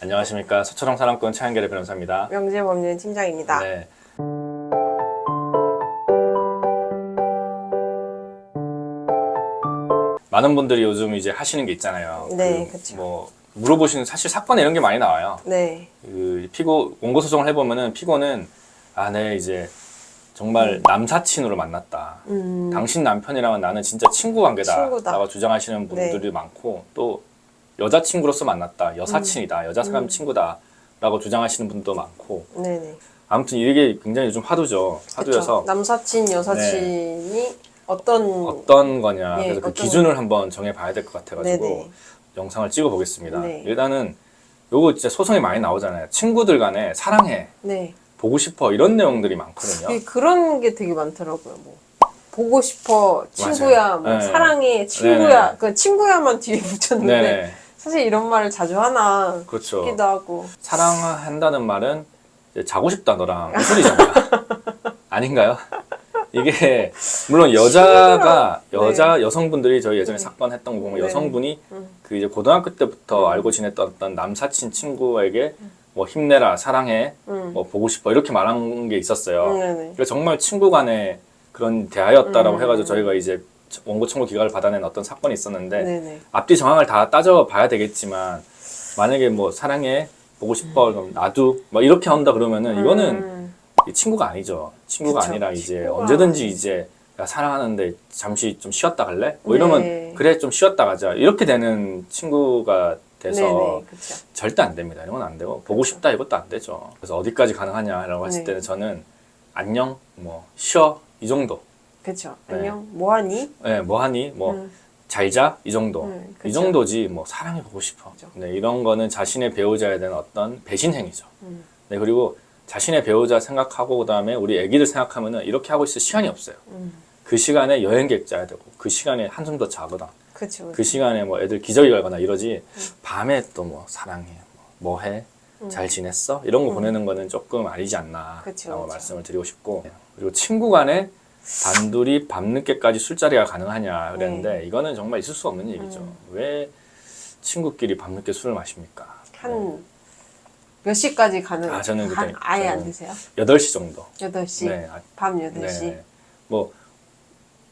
안녕하십니까 서초동 사랑꾼 차영계의 변호사입니다. 명재법률 팀장입니다. 네. 많은 분들이 요즘 이제 하시는 게 있잖아요. 네, 그 그쵸. 뭐 물어보시는 사실 사건 이런 게 많이 나와요. 네. 그 피고 원고 소송을 해보면은 피고는 아, 네 이제 정말 남사친으로 만났다. 음, 당신 남편이랑은 나는 진짜 친구 관계다라고 친구다. 주장하시는 분들이 네. 많고 또 여자친구로서 만났다 여사친이다 여자 사람 음. 친구다라고 주장하시는 분도 많고 네네. 아무튼 이게 굉장히 요즘 화두죠 화두여서 그쵸. 남사친, 여사친이 어떤 어떤 거냐 예, 그래서 그 어떤 기준을 한번 정해봐야 될 것 같아가지고 네네. 영상을 찍어보겠습니다 네. 일단은 요거 진짜 소송이 많이 나오잖아요 친구들 간에 사랑해 네. 보고 싶어 이런 내용들이 많거든요 이 그런 게 되게 많더라고요. 뭐 보고 싶어, 친구야, 맞아요. 뭐 네. 사랑해, 친구야. 그 친구야만 뒤에 붙였는데 네네 사실 이런 말을 자주 하나 그렇죠 싶기도 하고. 사랑한다는 말은 이제 자고 싶다 너랑 이 소리잖아. 아닌가요? 이게 물론 여자가 네. 여자 여성분들이 저희 예전에 네. 사건 했던 거 보면 네. 여성분이 음. 그 이제 고등학교 때부터 음. 알고 지냈던 어떤 남사친 친구에게 뭐 힘내라 사랑해 음. 뭐 보고 싶어 이렇게 말한 게 있었어요. 음, 네네. 그래서 정말 친구 간의 그런 대화였다라고 음. 해가지고 저희가 이제 원고 청구 기각을 받아낸 어떤 사건이 있었는데 네네. 앞뒤 정황을 다 따져봐야 되겠지만 만약에 뭐 사랑해 보고 싶어 그럼 나도 뭐 이렇게 한다 그러면은 이거는 음, 이 친구가 아니죠 친구가 그쵸. 아니라 이제 친구가 언제든지. 이제 야 사랑하는데 잠시 좀 쉬었다 갈래 뭐 이러면 네. 그래 좀 쉬었다 가자 이렇게 되는 친구가 돼서 네네. 절대 안 됩니다 이런 건안 되고 보고 그쵸. 싶다 이것도 안 되죠 그래서 어디까지 가능하냐라고 했을 네. 때는 저는 안녕 뭐 쉬어 이 정도 그쵸. 네. 안녕. 뭐하니? 예 뭐하니 뭐 음, 잘자 이 정도 음, 이 그쵸. 정도지 뭐 사랑해 보고 싶어 그죠. 네, 이런 거는 자신의 배우자에 대한 어떤 배신 행위죠 음. 네 그리고 자신의 배우자 생각하고 그다음에 우리 애기들 생각하면은 이렇게 하고 있을 시간이 없어요 음. 그 시간에 여행 계획 짜야 되고 그 시간에 한숨 더 자거나 그쵸. 그 시간에 뭐 애들 기저귀 갈거나 이러지 밤에 또 뭐 사랑해 뭐 뭐해 음. 잘 지냈어 이런 거 음. 보내는 거는 조금 아니지 않나라고 그쵸, 그쵸. 말씀을 드리고 싶고 그리고 친구 간에 단둘이 밤늦게까지 술자리가 가능하냐 그랬는데 이거는 정말 있을 수 없는 얘기죠 네. 음. 왜 친구끼리 밤늦게 술을 마십니까 한몇 시까지 가는? 아, 저는 한, 그때- 아예 안 저는 드세요? 8시 정도 8시? 네, 아, 밤 8시? 네. 뭐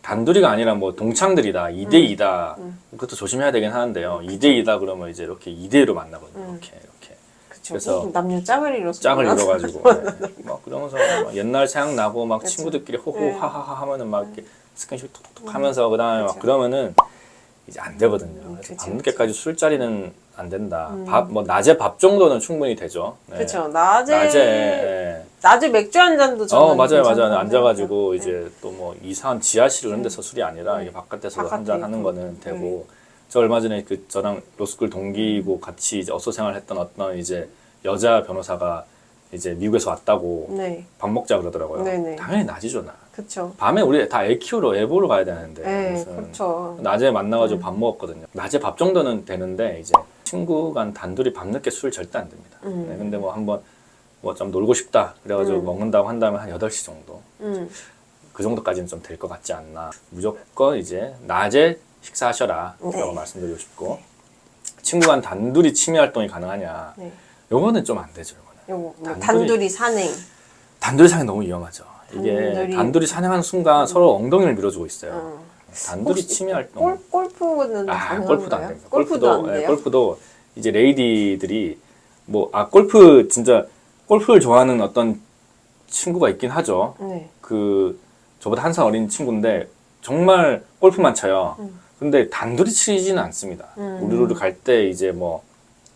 단둘이가 아니라 뭐 동창들이다 2대 2다 음. 그것도 조심해야 되긴 하는데요 2대 2다 그러면 이제 이렇게 2대 1로 만나거든요 음. 이렇게 이렇게 그래서 음, 남녀 짝을 이뤄서. 짝을. 이뤄가지고 네. 막 그러면서 막 옛날 생각나고 막 그쵸. 친구들끼리 네. 호호하하하 하면은 막 이렇게 스킨십 톡톡톡 하면서 그다음에 막 그쵸. 그러면은 이제 안 되거든요. 음, 그래서 그쵸, 밤늦게까지 술자리는 안 된다. 음. 밥 뭐 낮에 밥 정도는 충분히 되죠. 네. 그쵸. 낮에, 낮에 예. 낮에 맥주 한 잔도 저는 어 맞아요 맞아요 앉아가지고 생각해요. 이제 또 뭐 이상한 지하실 이런 데서 술이 아니라 음. 이게 바깥에서 바깥에 한잔 하는. 거는 되고 저 얼마 전에 그 저랑 로스쿨 동기고 같이 이제 어소 생활했던 어떤 이제 여자 변호사가 이제 미국에서 왔다고 네. 밥 먹자 그러더라고요. 네네. 당연히 낮이죠 나. 그쵸. 밤에 우리 다 애 키우러 애 보러 가야 되는데 네, 그렇죠. 낮에 만나가지고 음. 밥 먹었거든요. 낮에 밥 정도는 되는데 이제 친구 간 단둘이 밤늦게 술 절대 안 됩니다. 음. 네, 근데 뭐 한번 뭐 좀 놀고 싶다 그래가지고 음. 먹는다고 한다면 한 8시 정도 음. 그 정도까지는 좀 될 것 같지 않나. 무조건 이제 낮에 식사하셔라 라고 네. 말씀드리고 싶고 친구 간 단둘이 취미 활동이 가능하냐 네. 요거는 좀 안 되죠. 요거는. 요거 뭐 단둘이- 단둘이 산행. 단둘이 사냥 너무 위험하죠. 이게 단둘이- 단둘이 사냥하는 순간 서로 엉덩이를 밀어주고 있어요. 어. 단둘이 취미 활동. 골, 골프는 아? 골프도 안 됩니다. 골프도 안 예? 골프도 이제 레이디들이 뭐 아 골프 진짜 골프를 좋아하는 어떤 친구가 있긴 하죠. 네. 그 저보다 한 살 어린 친구인데 정말 골프만 쳐요. 음. 근데 단둘이 치지는 않습니다. 음. 우르르 갈때 이제 뭐,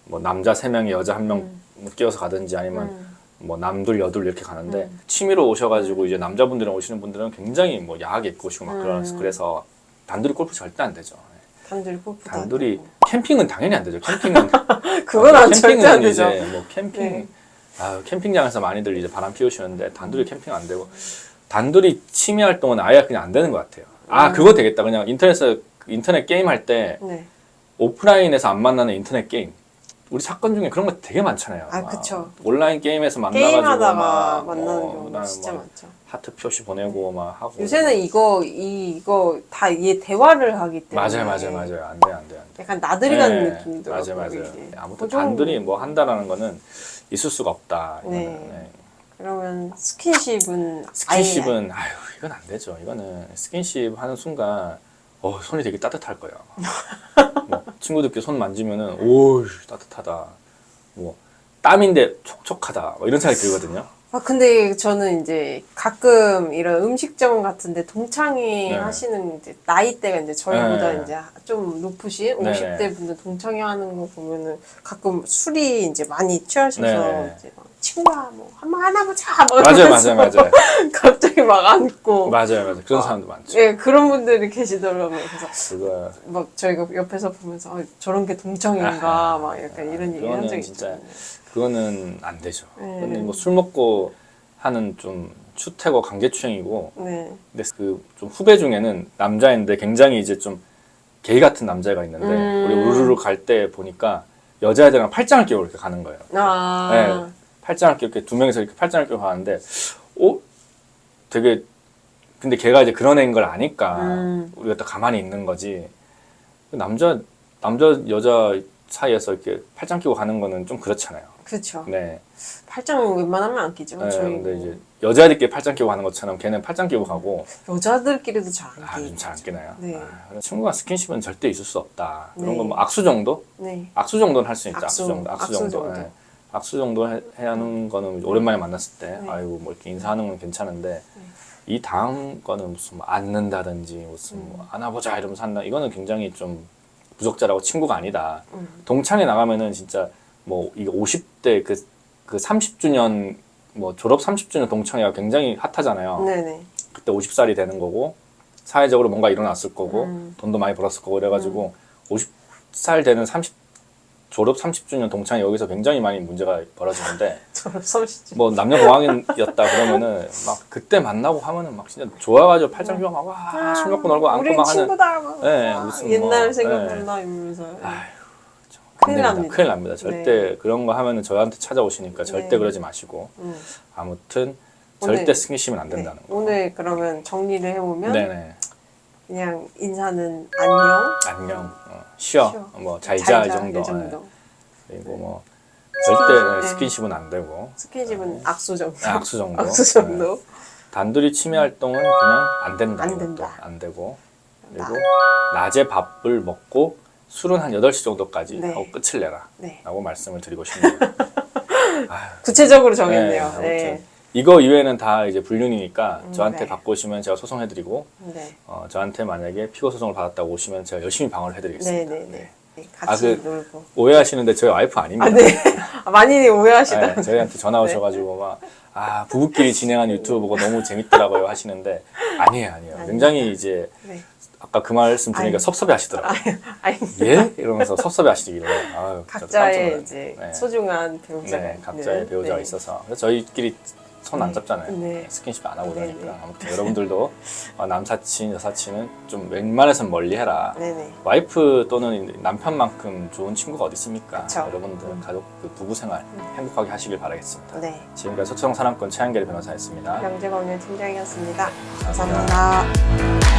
뭐 남자 세 명에 여자 한명 음. 끼워서 가든지 아니면 음. 뭐 남둘 여둘 이렇게 가는데 음. 취미로 오셔가지고 이제 남자분들이랑 오시는 분들은 굉장히 뭐 야하게 입고 오시고 막 음. 그러서 그래서 단둘이 골프 절대 안 되죠. 단둘이 골프도 안 단둘이. 캠핑은 당연히 안 되죠. 캠핑은 그건 안 캠핑은 절대 안 되죠. 이제 뭐 캠핑 네. 아 캠핑장에서 많이들 이제 바람 피우시는데 단둘이 캠핑 안 되고 단둘이 취미 활동은 아예 그냥 안 되는 것 같아요. 아 음. 그거 되겠다. 그냥 인터넷에 인터넷 게임 할 때 네. 오프라인에서 안 만나는 인터넷 게임. 우리 사건 중에 그런 거 되게 많잖아요. 아, 막 그쵸. 온라인 게임에서 만나가지고 게임하다가 막, 만나는 어, 그다음에 진짜 막 많죠. 하트 표시 보내고 막 하고. 요새는 이거 이, 이거 다얘 대화를 하기 때문에 맞아요, 맞아요, 맞아요. 안 돼, 안 돼, 안 돼. 약간 나들이 가는 네, 느낌이더라고요. 맞아요, 맞아요. 이게. 아무튼 그 정도. 단둘이 뭐 한다라는 거는 있을 수가 없다. 이거는. 네. 네. 그러면 스킨십은 스킨십은 아유 이건 안 되죠. 이거는 스킨십 하는 순간 어 손이 되게 따뜻할 거예요. 뭐 친구들끼리 손 만지면은 오 따뜻하다. 뭐 땀인데 촉촉하다. 뭐 이런 생각이 들거든요. 아 근데 저는 이제 가끔 이런 음식점 같은데 동창회 네. 하시는 이제 나이대가 이제 저희보다 네. 이제 좀 높으신 네, 50대 네. 분들 동창회 하는 거 보면은 가끔 술이 이제 많이 취하셔서 네, 네. 이제 막 친구야 뭐 한번 하나 보자 막 맞아요, 이러면서 맞아요, 맞아요. 갑자기 막 안고 맞아요, 맞아요. 그런 사람도 많죠. 예 그런 분들이 계시더라고요. 그래서 그거 막 저희가 옆에서 보면서 아, 저런 게 동창인가 막 약간 이런 얘기 한 그거는 적이 진짜. 그거는 안 되죠. 네. 그거는 뭐 술 먹고 하는 좀 추태고 강제추행이고 네. 근데 그 좀 후배 중에는 남자인데 굉장히 이제 좀 게이 같은 남자가 있는데 음. 우리 우르르 갈 때 보니까 여자애들이랑 팔짱을 끼고 이렇게 가는 거예요. 아 네. 팔짱을 끼고 이렇게 두 명이서 이렇게 팔짱을 끼고 가는데 어 되게 근데 걔가 이제 그런 애인 걸 아니까 음. 우리가 또 가만히 있는 거지. 남자 남자 여자 사이에서 이렇게 팔짱 끼고 가는 거는 좀 그렇잖아요. 그렇죠. 네. 팔짱 웬만하면 안 끼죠. 네, 근데 뭐 이제 여자애들끼리 팔짱 끼고 가는 것처럼 걔는 팔짱 끼고 가고 여자들끼리도 잘안 아, 끼. 좀잘안 끼나요? 네. 아, 친구가 스킨십은 절대 있을 수 없다. 그런 네. 거뭐 악수 정도? 네. 악수 정도는 할 수 있죠. 악수, 악수, 정도. 악수, 악수 정도. 정도. 네. 악수 정도 해, 해야 하는 거는 오랜만에 만났을 때, 네. 아이고 뭐 이렇게 인사하는 건 괜찮은데 이 다음 거는 무슨 뭐 안는다든지 무슨 음. 뭐 안아보자 이러면서 한다. 이거는 굉장히 좀 부적절하고 친구가 아니다. 음. 동창회 나가면은 진짜 뭐 이게 50대 그, 그 30주년 뭐 졸업 30주년 동창회가 굉장히 핫하잖아요. 네네. 그때 50살이 되는 거고 사회적으로 뭔가 일어났을 거고 음. 돈도 많이 벌었을 거고 그래가지고 50살 되는 30 졸업 30주년 동창회 여기서 굉장히 많이 문제가 벌어지는데 졸업 30주. 뭐 남녀 공학이었다 그러면은 막 그때 만나고 하면은 막 진짜 좋아가지고 팔짱 끼고 막 와술 먹고 놀고 안고 막 하는 친구다. 막. 네, 와, 무슨 옛날 뭐, 생각난다 이러면서. 아휴, 안 큰일. 납니다. 큰일 납니다. 절대 그런 거 하면은 저한테 찾아오시니까 절대 네. 그러지 마시고 음. 아무튼 오늘- 절대 스킨십은 안 네. 된다는 거. 오늘 그러면 정리를 해보면 네네. 그냥 인사는 안녕. 안녕. 어, 쉬어. 쉬어. 뭐 잘 자 이 자, 정도. 이 정도. 예. 그리고 뭐 절대 네. 스킨십은 안 되고 스킨십은 악수 정도. 아, 악수 정도. 악수 정도. 네. 단둘이 취미 활동은 그냥 안 된다. 안 이것도. 된다. 안 되고 나- 그리고 낮에 밥을 먹고 술은 한 8시 정도까지 네. 하고 끝을 내라. 네. 라고 말씀을 드리고 싶네요. 구체적으로 네, 정했네요. 아무튼 네. 이거 이외에는 다 이제 불륜이니까 음, 저한테 네. 받고 오시면 제가 소송해드리고 네. 어, 저한테 만약에 피고 소송을 받았다고 오시면 제가 열심히 방어를 해드리겠습니다. 네 네 네. 네. 같이 아, 그- 놀고. 오해하시는데 저희 와이프 아닙니다. 아, 네. 아, 많이 오해하시다. 네, 저희한테 전화 오셔가지고 막아 부부끼리 진행한 유튜브 보고 너무 재밌더라고요 하시는데 아니에요 아니에요 아닙니다. 굉장히 이제 네. 아까 그 말씀 들으니까 아니. 섭섭해 하시더라고요 아니, 예 이러면서 섭섭해 하시길래 아유 진짜 깜짝 각자의 놀랐네. 이제 네. 소중한 배우자가 네 각자의 있는, 배우자가 네. 있어서 그래서 저희끼리 손 안 네. 잡잖아요 네. 스킨십 안 하고 네, 그러니까 네. 아무튼 여러분들도 어, 남사친 여사친은 좀 웬만해선 멀리 해라 네네. 와이프 또는 남편만큼 좋은 친구가 어디 있습니까 그쵸. 여러분들 가족 그 부부 생활 행복하게 하시길 바라겠습니다. 네. 지금까지 소청 사랑권 최한결 변호사였습니다. 명재가 오늘 팀장이었습니다. 감사합니다.